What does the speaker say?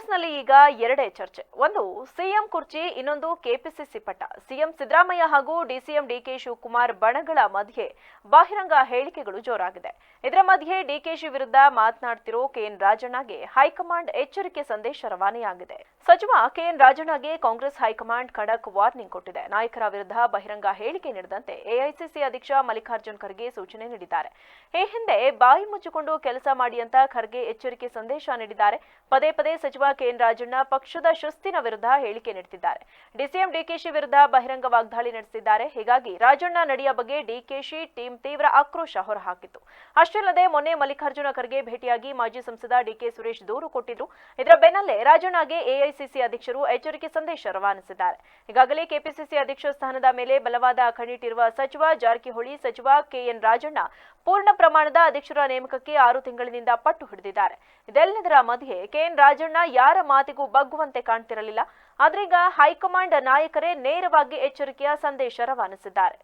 ಕಾಂಗ್ರೆಸ್ನಲ್ಲಿ ಈಗ ಎರಡೇ ಚರ್ಚೆ. ಒಂದು, ಸಿಎಂ ಕುರ್ಚಿ, ಇನ್ನೊಂದು ಕೆಪಿಸಿಸಿ ಪಟ್ಟ. ಸಿಎಂ ಸಿದ್ದರಾಮಯ್ಯ ಹಾಗೂ ಡಿಸಿಎಂ ಡಿಕೆ ಶಿವಕುಮಾರ್ ಬಣಗಳ ಮಧ್ಯೆ ಬಹಿರಂಗ ಹೇಳಿಕೆಗಳು ಜೋರಾಗಿದೆ. ಇದರ ಮಧ್ಯೆ ಡಿಕೆಶಿ ವಿರುದ್ಧ ಮಾತನಾಡ್ತಿರೋ ಕೆಎನ್ ರಾಜಣ್ಣಗೆ ಹೈಕಮಾಂಡ್ ಎಚ್ಚರಿಕೆ ಸಂದೇಶ ರವಾನೆಯಾಗಿದೆ. ಸಚಿವ ಕೆಎನ್ ರಾಜಣ್ಣಗೆ ಕಾಂಗ್ರೆಸ್ ಹೈಕಮಾಂಡ್ ಖಡಕ್ ವಾರ್ನಿಂಗ್ ಕೊಟ್ಟಿದೆ. ನಾಯಕರ ವಿರುದ್ಧ ಬಹಿರಂಗ ಹೇಳಿಕೆ ನೀಡದಂತೆ ಎಐಸಿಸಿ ಅಧ್ಯಕ್ಷ ಮಲ್ಲಿಕಾರ್ಜುನ್ ಖರ್ಗೆ ಸೂಚನೆ ನೀಡಿದ್ದಾರೆ. ಈ ಹಿಂದೆ ಬಾಯಿ ಮುಚ್ಚಿಕೊಂಡು ಕೆಲಸ ಮಾಡಿ ಅಂತ ಖರ್ಗೆ ಎಚ್ಚರಿಕೆ ಸಂದೇಶ ನೀಡಿದ್ದಾರೆ. ಪದೇ ಪದೇ ಸಚಿವ ಕೆಎನ್ ರಾಜಣ್ಣ ಪಕ್ಷದ ಶಿಸ್ತಿನ ವಿರುದ್ಧ ಹೇಳಿಕೆ ನೀಡುತ್ತಿದ್ದಾರೆ. ಡಿಸಿಎಂ ಡಿಕೆಶಿ ವಿರುದ್ಧ ಬಹಿರಂಗ ವಾಗ್ದಾಳಿ ನಡೆಸಿದ್ದಾರೆ. ಹೀಗಾಗಿ ರಾಜಣ್ಣ ನಡೆಯ ಬಗ್ಗೆ ಡಿಕೆಶಿ ಟೀಮ್ ತೀವ್ರ ಆಕ್ರೋಶ ಹೊರಹಾಕಿತ್ತು. ಅಷ್ಟೇ ಅಲ್ಲದೆ ಮೊನ್ನೆ ಮಲ್ಲಿಕಾರ್ಜುನ ಖರ್ಗೆ ಭೇಟಿಯಾಗಿ ಮಾಜಿ ಸಂಸದ ಡಿಕೆ ಸುರೇಶ್ ದೂರು ಕೊಟ್ಟಿದ್ರು. ಇದರ ಬೆನ್ನಲ್ಲೇ ರಾಜಣ್ಣಗೆ ಎಐಸಿಸಿ ಅಧ್ಯಕ್ಷರು ಎಚ್ಚರಿಕೆ ಸಂದೇಶ ರವಾನಿಸಿದ್ದಾರೆ. ಈಗಾಗಲೇ ಕೆಪಿಸಿಸಿ ಅಧ್ಯಕ್ಷ ಸ್ಥಾನದ ಮೇಲೆ ಬಲವಾದ ಕಣ್ಣಿಟ್ಟಿರುವ ಸಚಿವ ಜಾರಕಿಹೊಳಿ, ಸಚಿವ ಕೆಎನ್ ರಾಜಣ್ಣ ಪೂರ್ಣ ಪ್ರಮಾಣದ ಅಧ್ಯಕ್ಷರ ನೇಮಕಕ್ಕೆ ಆರು ತಿಂಗಳಿನಿಂದ ಪಟ್ಟು ಹಿಡಿದಿದ್ದಾರೆ. ಇದೆಲ್ಲದರ ಮಧ್ಯೆ ಕೆಎನ್ ರಾಜಣ್ಣ ಯಾರ ಮಾತಿಗೂ ಬಗ್ಗುವಂತೆ ಕಾಣ್ತಿರಲಿಲ್ಲ. ಆದ್ರೀಗ ಹೈಕಮಾಂಡ್ ನಾಯಕರೇ ನೇರವಾಗಿ ಎಚ್ಚರಿಕೆಯ ಸಂದೇಶ ರವಾನಿಸಿದ್ದಾರೆ.